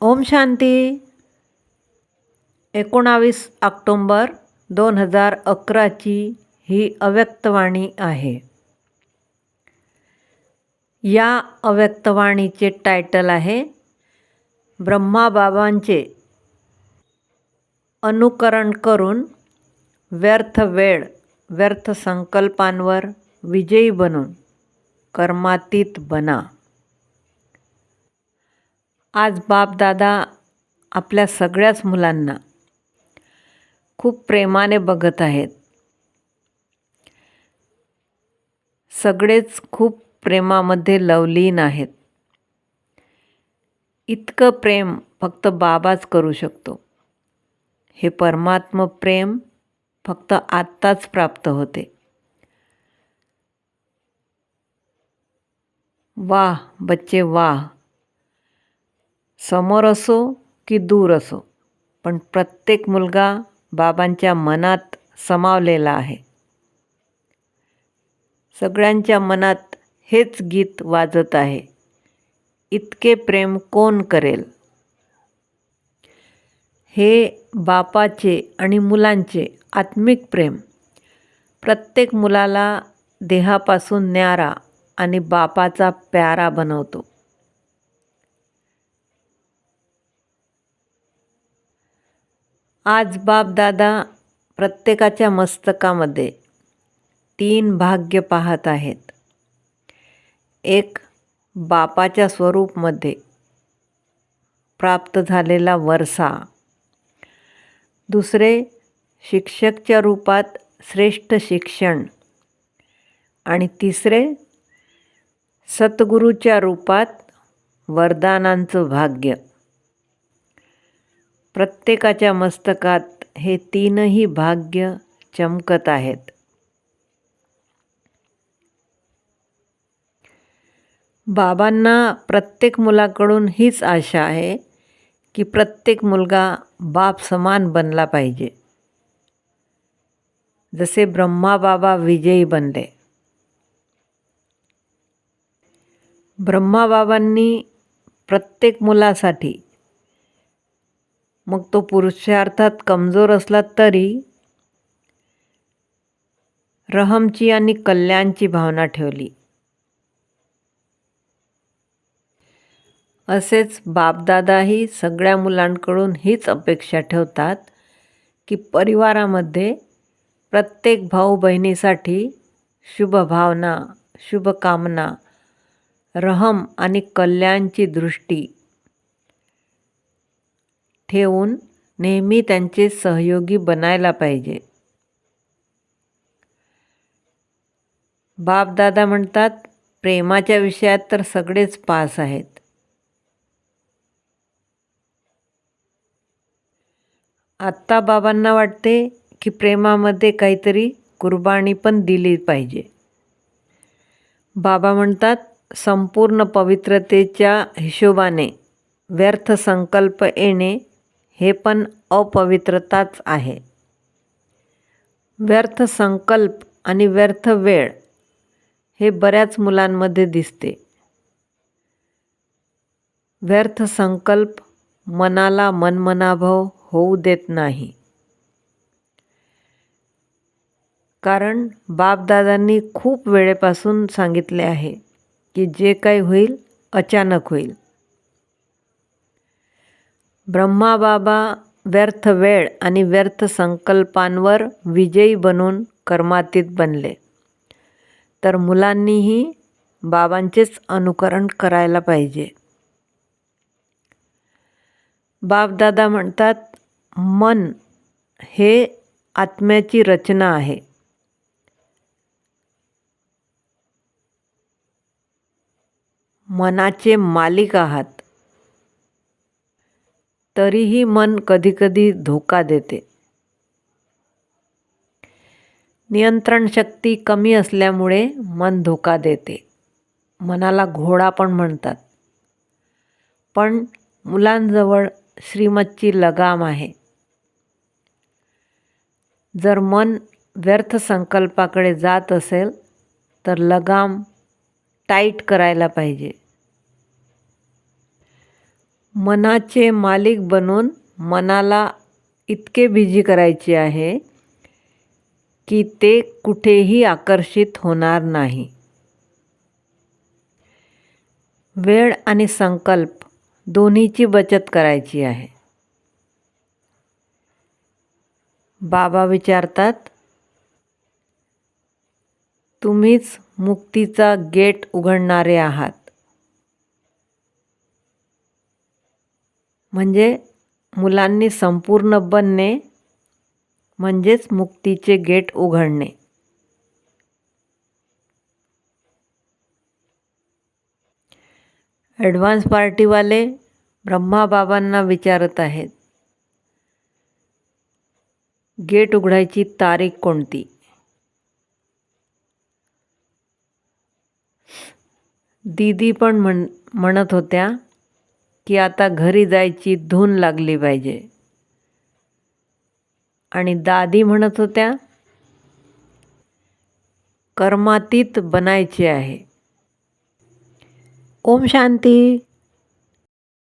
ओम शांती. एकोणावीस ऑक्टोंबर दोन हजार अकराची ही अव्यक्तवाणी आहे. या अव्यक्तवाणीचे टायटल आहे ब्रह्माबाबांचे अनुकरण करून व्यर्थ वेळ व्यर्थ संकल्पांवर विजयी बनून कर्मातीत बना. आज बापदादा आपल्या सगळ्याच मुलांना खूप प्रेमाने बघत आहेत. सगळेच खूप प्रेमामध्ये लवलीन आहेत. इतकं प्रेम फक्त बाबाच करू शकतो. हे परमात्म प्रेम फक्त आत्ताच प्राप्त होते. वाह बच्चे वाह. समोर असो की दूर असो पण प्रत्येक मुलगा बाबांच्या मनात समावलेला आहे. सगळ्यांच्या मनात हेच गीत वाजत आहे इतके प्रेम कोण करेल? हे बापाचे आणि मुलांचे आत्मिक प्रेम. प्रत्येक मुलाला देहापासून न्यारा आणि बापाचा प्यारा बनवतो. आज बापदादा प्रत्येकाच्या मस्तकामध्ये तीन भाग्य पाहत आहेत. एक बापाच्या स्वरूपमध्ये प्राप्त झालेला वरसा. दुसरे शिक्षकच्या रूपात श्रेष्ठ शिक्षण. आणि तिसरे सद्गुरूच्या रूपात वरदानांचं भाग्य. प्रत्येकाच्या मस्तकात हे तीनही भाग्य चमकत आहेत. बाबांना प्रत्येक मुलाकडून हीच आशा आहे की प्रत्येक मुलगा बाप समान बनला पाहिजे. जसे ब्रह्मा बाबा विजयी बनले. ब्रह्माबाबांनी प्रत्येक मुलासाठी मग तो पुरुषार्थात कमजोर असला तरी रहमची आणि कल्याणची भावना ठेवली. असेच बापदादाही सगळ्या मुलांकडून हीच अपेक्षा ठेवतात की परिवारामध्ये प्रत्येक भाऊ बहिणीसाठी शुभभावना शुभकामना रहम आणि कल्याणची दृष्टी ठेवून नेहमी त्यांचे सहयोगी बनायला पाहिजे. बापदादा म्हणतात प्रेमाच्या विषयात तर सगळेच पास आहेत. आत्ता बाबांना वाटते की प्रेमामध्ये काहीतरी कुर्बानी पण दिली पाहिजे. बाबा म्हणतात संपूर्ण पवित्रतेच्या हिशोबाने व्यर्थ संकल्प येणे हे पण अपवित्रताच आहे. व्यर्थ संकल्प आणि व्यर्थ वेळ हे बऱ्याच मुलांमध्ये दिसते. व्यर्थ संकल्प मनाला मनमनाभाव होऊ देत नाही. कारण बापदादांनी खूप वेळेपासून सांगितले आहे की जे काही होईल अचानक होईल. ब्रह्माबाबा व्यर्थ वेळ आणि व्यर्थ संकल्पांवर विजयी बनून कर्मातीत बनले. तर मुलांनीही बाबांचेच अनुकरण करायला पाहिजे. बापदादा म्हणतात मन हे आत्म्याची रचना आहे. मनाचे मालिक आहात. तरीही मन कधीकधी धोका देते. नियंत्रण शक्ती कमी असल्यामुळे मन धोका देते. मनाला घोडा पण म्हणतात. पण मुलांजवळ श्रीमतची लगाम आहे. जर मन व्यर्थ संकल्पाकडे जात असेल तर लगाम टाईट करायला पाहिजे. मनाचे मालिक बनून मनाला इतके बिझी करायचे आहे की ते कुठेही आकर्षित होणार नाही. वेळ आणि संकल्प दोन्हीची बचत करायची आहे. बाबा विचारतात तुम्हीच मुक्तीचा गेट उघडणारे आहात. म्हणजे मुलांनी संपूर्ण बनणे म्हणजेच मुक्तीचे गेट उघडणे. ॲडव्हान्स पार्टीवाले ब्रह्माबाबांना विचारत आहेत गेट उघडायची तारीख कोणती? दीदी पण म्हण म्हणत होत्या की आता घरी जायची धून लागली पाहिजे. आणि दादी म्हणत होत्या कर्मातीत बनायचे आहे. ओम शांती.